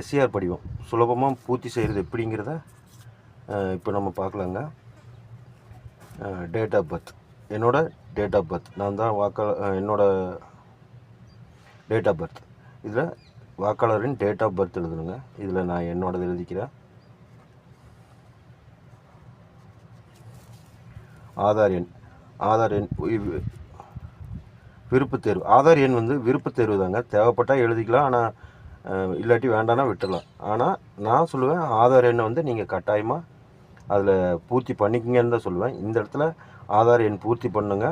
SCR படிவம். சுலபமாக பூர்த்தி செய்கிறது எப்படிங்கிறத இப்போ நம்ம பார்க்கலாங்க. டேட் ஆஃப் பர்த் என்னோடய டேட் ஆஃப் பர்த் நான் தான் வாக்காளர் என்னோடய டேட் ஆஃப் பர்த் இதில் வாக்காளரின் டேட் ஆஃப் பர்த் எழுதணுங்க. இதில் நான் என்னோடது எழுதிக்கிறேன். ஆதார் எண். ஆதார் எண் விருப்பத்தேர்வு. தேர்வு ஆதார் எண் வந்து விருப்பத்தேர்வு தாங்க. தேவைப்பட்டால் எழுதிக்கலாம். ஆனால் இல்லாட்டி வேண்டாம்னா விட்டுடலாம் ஆனால் நான் சொல்லுவேன் ஆதார் எண்ணை வந்து நீங்கள் கட்டாயமாக அதில் பூர்த்தி பண்ணிக்கிங்கன்னு தான் சொல்லுவேன். இந்த இடத்துல ஆதார் எண் பூர்த்தி பண்ணுங்க.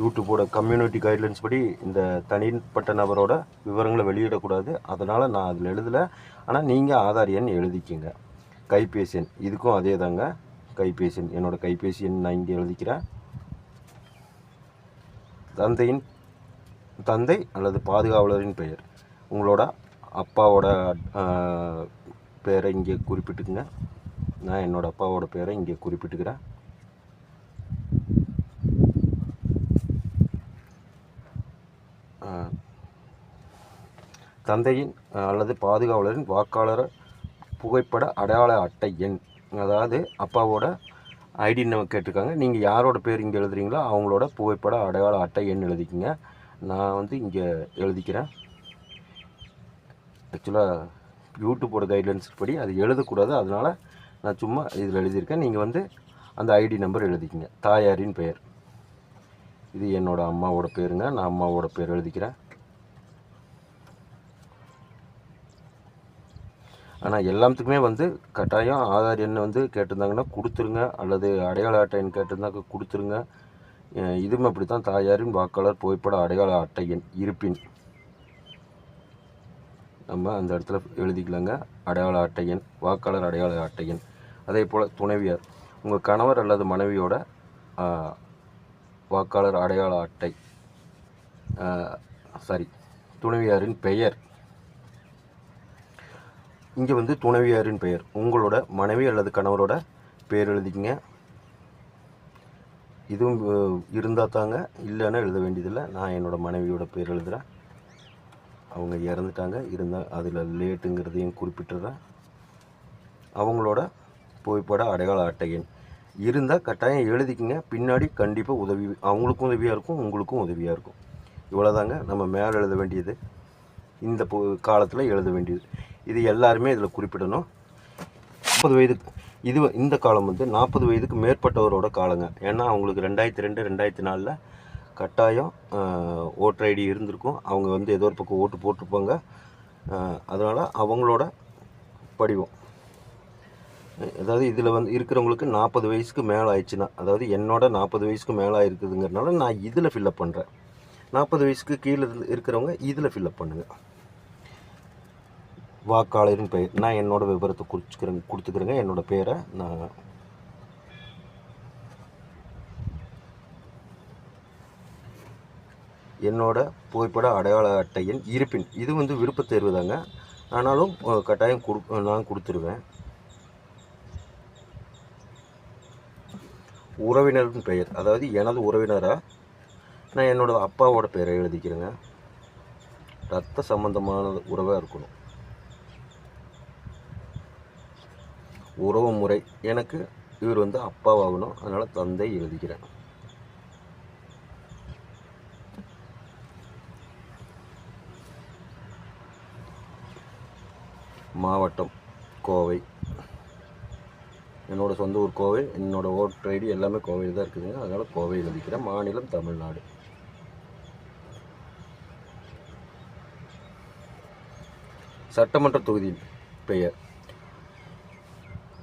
யூடியூப்போட கம்யூனிட்டி கைட்லைன்ஸ் படி இந்த தனிப்பட்ட நபரோட விவரங்களை வெளியிடக்கூடாது. அதனால் நான் அதில் எழுதலை. ஆனால் நீங்கள் ஆதார் எண் எழுதிக்கிங்க. கைபேசி எண் இதுக்கும் அதே தாங்க கைபேசி எண் என்னோடய கைபேசி எண் நான் இங்கே எழுதிக்கிறேன். தந்தையின் தந்தை அல்லது பாதுகாவலரின் பெயர். உங்களோட அப்பாவோட பேரை இங்கே குறிப்பிட்டுக்குங்க. நான் என்னோடய அப்பாவோட பேரை இங்கே குறிப்பிட்டுக்கிறேன். தந்தையின் அல்லது பாதுகாவலரின் வாக்காளர் புகைப்பட அடையாள அட்டை எண் அதாவது அப்பாவோட ஐடி நம்ம கேட்டிருக்காங்க. நீங்கள் யாரோட பேர் இங்கே எழுதுறீங்களோ அவங்களோட புகைப்பட அடையாள அட்டை எண் எழுதிக்கிங்க. நான் வந்து இங்கே எழுதிக்கிறேன். ஆக்சுவலாக யூடியூப்போட கைட்லைன்ஸ் படி அது எழுதக்கூடாது. அதனால் நான் சும்மா இதில் எழுதியிருக்கேன். நீங்கள் வந்து அந்த ஐடி நம்பர் எழுதிக்கிங்க. தாயாரின் பெயர். இது என்னோடய அம்மாவோட பேருங்க. நான் அம்மாவோட பேர் எழுதிக்கிறேன். ஆனால் எல்லாத்துக்குமே வந்து கட்டாயம் ஆதார் எண்ணை வந்து கேட்டிருந்தாங்கன்னா கொடுத்துருங்க. அல்லது அடையாள அட்டை எண் கேட்டிருந்தாக்க கொடுத்துருங்க. இதுவும் அப்படி தான் தாயாரின் வாக்காளர் புகைப்பட அடையாள அட்டை எண் இருப்பின். நம்ம அந்த இடத்துல எழுதிக்கலாங்க. அடையாள அட்டை எண் வாக்காளர் அடையாள அட்டை எண். அதே போல் துணைவியார் உங்கள் கணவர் அல்லது மனைவியோட வாக்காளர் அடையாள அட்டை. சாரி துணைவியாரின் பெயர். இங்கே வந்து துணைவியாரின் பெயர். உங்களோட மனைவி அல்லது கணவரோட பேர் எழுதிக்கங்க. இதுவும் இருந்தால் தாங்க. இல்லைன்னா எழுத வேண்டியதில்லை. நான் என்னோடய மனைவியோட பேர் எழுதுகிறேன் அவங்க இறந்துட்டாங்க. இருந்தால் அதில் லேட்டுங்கிறதையும் குறிப்பிட்டுறேன். அவங்களோட புகைப்பட அடையாள அட்டை எண் இருந்தால் கட்டாயம் எழுதிக்கங்க. பின்னாடி கண்டிப்பாக உதவி அவங்களுக்கும் உதவியாக இருக்கும் உங்களுக்கும் உதவியாக இருக்கும். இவ்வளோதாங்க நம்ம மேலே எழுத வேண்டியது. இந்த காலத்தில் எழுத வேண்டியது. இது எல்லாருமே இதில் குறிப்பிடணும். நாற்பது வயதுக்கு இது இந்த காலம் வந்து நாற்பது வயதுக்கு மேற்பட்டவரோட காலங்க. ஏன்னா அவங்களுக்கு ரெண்டாயிரத்தி ரெண்டு ரெண்டாயிரத்தி நாலில் கட்டாயம் ஓட்டர் ஐடி இருந்திருக்கும். அவங்க வந்து ஏதோ ஒரு பக்கம் ஓட்டு போட்டிருப்பாங்க. அதனால் அவங்களோட படிவம். அதாவது இதில் வந்து இருக்கிறவங்களுக்கு நாற்பது வயசுக்கு மேலே ஆயிடுச்சுன்னா அதாவது என்னோட நாற்பது வயசுக்கு மேலே இருக்குதுங்கிறனால நான் இதில் ஃபில்அப் பண்ணுறேன் நாற்பது வயசுக்கு கீழே இருந்து இருக்கிறவங்க இதில் ஃபில்அப் பண்ணுங்கள் வாக்காளரின் பெயர். நான் என்னோடய விவரத்தை குறிச்சுக்கிறேங்க கொடுத்துக்கிறேங்க. என்னோட பேரை நான் என்னோட புகைப்பட அடையாள அட்டையின் இருப்பின். இது வந்து விருப்பத் தேர்வு தாங்க. ஆனாலும் கட்டாயம் கொடு நான் கொடுத்துருவேன். உறவினரின் பெயர். அதாவது எனது உறவினராக நான் என்னோட அப்பாவோட பெயரை எழுதிக்கிறேங்க. ரத்த சம்பந்தமான உறவாக இருக்கணும். உறவு முறை எனக்கு இவர் வந்து அப்பாவாகணும். அதனால் தந்தை எழுதிக்கிறேன். மாவட்டம் கோவை. என்னோடய சொந்த ஊர் கோவை. என்னோடய ஓட்டர் ஐடி எல்லாமே கோவையில் தான் இருக்குதுங்க. அதனால் கோவை எழுதிக்கிறேன். மாநிலம் தமிழ்நாடு. சட்டமன்ற தொகுதியின் பெயர்.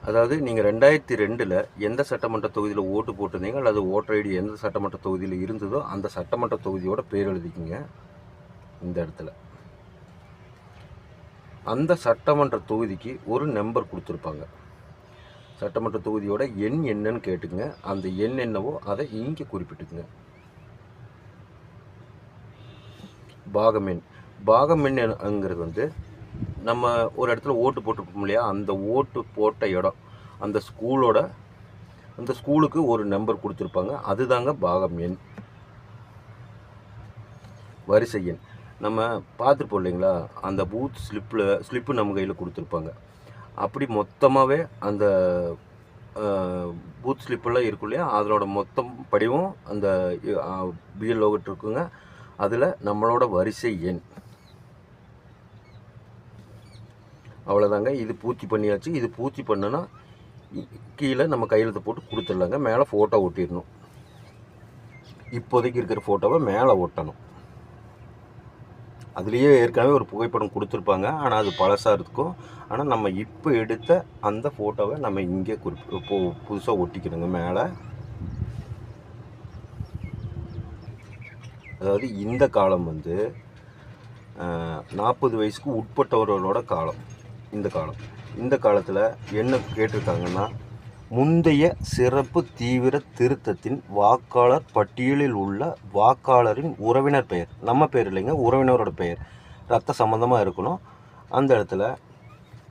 அதாவது நீங்கள் ரெண்டாயிரத்தி ரெண்டில் எந்த சட்டமன்ற தொகுதியில் ஓட்டு போட்டிருந்தீங்க? அல்லது ஓட்டர் ஐடி எந்த சட்டமன்ற தொகுதியில் இருந்ததோ அந்த சட்டமன்ற தொகுதியோட பேர் எழுதிக்கிங்க இந்த இடத்துல. அந்த சட்டமன்ற தொகுதிக்கு ஒரு நம்பர் கொடுத்துருப்பாங்க. சட்டமன்ற தொகுதியோட எண் என்னன்னு கேட்டுங்க அந்த எண் என்னவோ அதை இங்கே குறிப்பிட்டுக்குங்க. பாகமென் பாகமெண்ணுங்கிறது வந்து நம்ம ஒரு இடத்துல ஓட்டு போட்டிருப்போம் இல்லையா? அந்த ஓட்டு போட்ட இடம் அந்த ஸ்கூலோட அந்த ஸ்கூலுக்கு ஒரு நம்பர் கொடுத்துருப்பாங்க. அதுதாங்க பாகம் எண். வரிசை எண். நம்ம பார்த்துருப்போம் இல்லைங்களா? அந்த பூத் ஸ்லிப்பில் ஸ்லிப்பு நம்ம கையில் கொடுத்துருப்பாங்க. அப்படி மொத்தமாகவே அந்த பூத் ஸ்லிப்பெல்லாம் இருக்கும் இல்லையா? அதனோட மொத்தம் படிவும் அந்த பிஎல் லோகட் இருக்குங்க அதில் நம்மளோட வரிசை எண். அவ்வளோதாங்க இது பூர்த்தி பண்ணியாச்சு. இது பூர்த்தி பண்ணனா இ- கீழே நம்ம கையெழுத்து போட்டு கொடுத்துடலாங்க. மேலே ஃபோட்டோ ஒட்டிடணும். இப்போதைக்கு இருக்கிற ஃபோட்டோவை மேலே ஒட்டணும். அதுலேயே ஏற்கனவே ஒரு புகைப்படம் கொடுத்துருப்பாங்க. ஆனால் அது பழசாக இருக்கும். ஆனால் நம்ம இப்போ எடுத்த அந்த ஃபோட்டோவை நம்ம இங்கே குறிப்பு இப்போ புதுசாக ஒட்டிக்கணுங்க மேலே. அதாவது இந்த காலம் வந்து நாற்பது வயசுக்கு உட்பட்டவர்களோட காலம். இந்த காலம். இந்த காலத்தில் என்ன கேட்டிருக்காங்கன்னா முந்தைய சிறப்பு தீவிர திருத்தத்தின் வாக்காளர் பட்டியலில் உள்ள வாக்காளரின் உறவினர் பெயர். நம்ம பேர் இல்லைங்க உறவினரோட பெயர். ரத்த சம்மந்தமாக இருக்கணும். அந்த இடத்துல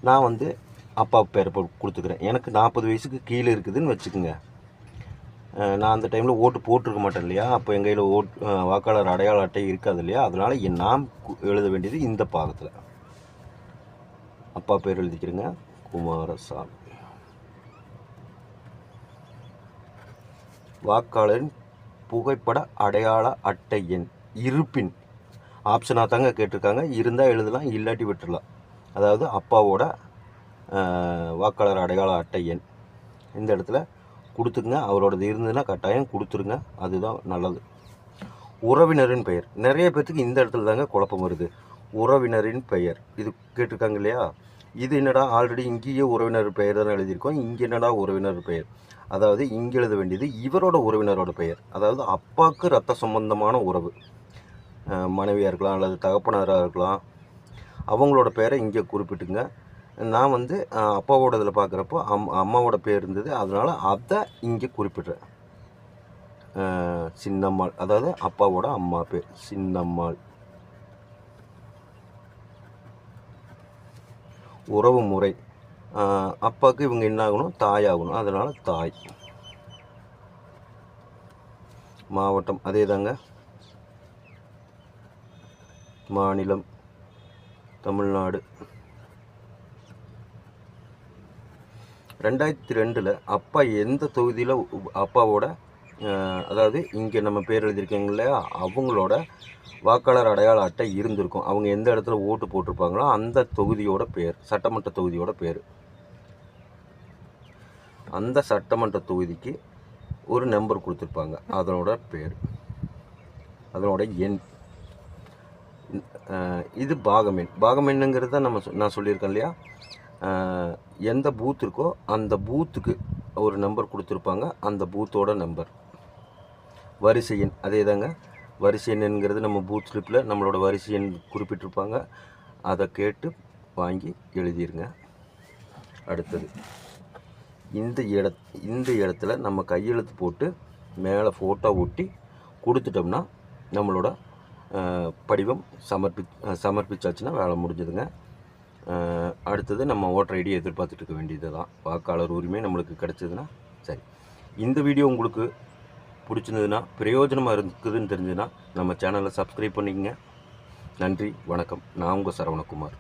நான் வந்து அப்பா பேர் கொடுத்துக்கிறேன். எனக்கு நாற்பது வயசுக்கு கீழே இருக்குதுன்னு வச்சுக்கோங்க. நான் அந்த டைமில் ஓட்டு போட்டிருக்க மாட்டேன் இல்லையா? அப்போ எங்கள் கையில் ஓட் வாக்காளர் அடையாள அட்டை இருக்காது இல்லையா? அதனால் என் நாம் கு- எழுத வேண்டியது இந்த பாகத்தில். அப்பா பேர் எழுதிக்கிறேங்க. குமாரசாமி. வாக்காளரின் புகைப்பட அடையாள அட்டை எண் இருப்பின். ஆப்ஷனாக தாங்க கேட்டிருக்காங்க. இருந்தால் எழுதலாம் இல்லாட்டி விட்டுடலாம் அதாவது அப்பாவோட வாக்காளர் அடையாள அட்டை எண். இந்த இடத்துல கொடுத்துங்க அவரோடது இருந்ததுன்னா கட்டாயம் கொடுத்துருங்க. அதுதான் நல்லது. உறவினரின் பெயர். நிறைய பேர்த்துக்கு இந்த இடத்துல தாங்க குழப்பம் வருது. உறவினரின் பெயர். இது கேட்டிருக்காங்க இல்லையா? இது என்னடா? ஆல்ரெடி இங்கேயே உறவினர் பெயர் தான் எழுதியிருக்கோம். இங்கே என்னடா உறவினர் பெயர்? அதாவது இங்கே எழுத வேண்டியது இவரோட உறவினரோட பெயர். அதாவது அப்பாவுக்கு ரத்த சம்பந்தமான உறவு. மனைவியாக இருக்கலாம் அல்லது தகப்பனாராக இருக்கலாம். அவங்களோட பெயரை இங்கே குறிப்பிட்டுங்க. நான் வந்து அப்பாவோட இதில் பார்க்குறப்போ அம் அம்மாவோட பேர் இருந்தது. அதனால் அதை இங்கே குறிப்பிட்றேன். சின்னம்மாள். அதாவது அப்பாவோட அம்மா பேர். சின்னம்மாள். உறவு முறை அப்பாவுக்கு இவங்க என்ன ஆகணும் தாய் ஆகணும் அதனால் தாய். மாவட்டம் அதே தாங்க மாநிலம் தமிழ்நாடு. ரெண்டாயிரத்தி ரெண்டில் அப்பா எந்த தொகுதியில் அப்பாவோட அதாவது இங்கே நம்ம பேர் எழுதியிருக்கீங்க இல்லையா? அவங்களோட வாக்காளர் அடையாள அட்டை இருந்திருக்கும். அவங்க எந்த இடத்துல ஓட்டு போட்டிருப்பாங்களோ அந்த தொகுதியோட பேர் சட்டமன்ற தொகுதியோட பேர். அந்த சட்டமன்ற தொகுதிக்கு ஒரு நம்பர் கொடுத்துருப்பாங்க. அதனோட பேர் அதனோட எண். இது பாகமெண் பாகமெண்ணுங்கிறத நம்ம சொ- நான் சொல்லியிருக்கேன் இல்லையா? எந்த பூத் இருக்கோ அந்த பூத்துக்கு ஒரு நம்பர் கொடுத்துருப்பாங்க. அந்த பூத்தோட நம்பர். வரிசை எண் அதே தாங்க வரிசை எண்ணுங்கிறது நம்ம பூத் ஸ்லிப்பில் நம்மளோட வரிசை எண் குறிப்பிட்டிருப்பாங்க. அதை கேட்டு வாங்கி எழுதிருங்க. அடுத்தது இந்த இட இந்த இடத்துல நம்ம கையெழுத்து போட்டு மேலே ஃபோட்டோ ஒட்டி கொடுத்துட்டோம்னா நம்மளோட படிவம் சமர்ப்பி சமர்ப்பிச்சாச்சுன்னா வேலை முடிஞ்சதுங்க. அடுத்தது நம்ம ஓட்டர் ஐடியை எதிர்பார்த்துட்டு இருக்க வேண்டியது தான் வாக்காளர் உரிமை நம்மளுக்கு கிடச்சதுன்னா சரி. இந்த வீடியோ உங்களுக்கு பிடிச்சிருந்ததுன்னா பிரயோஜனமாக இருக்குதுன்னு தெரிஞ்சதுன்னா நம்ம சேனலை சப்ஸ்கிரைப் பண்ணிக்கங்க. நன்றி வணக்கம். நான் உங்கள் சரவணகுமார்.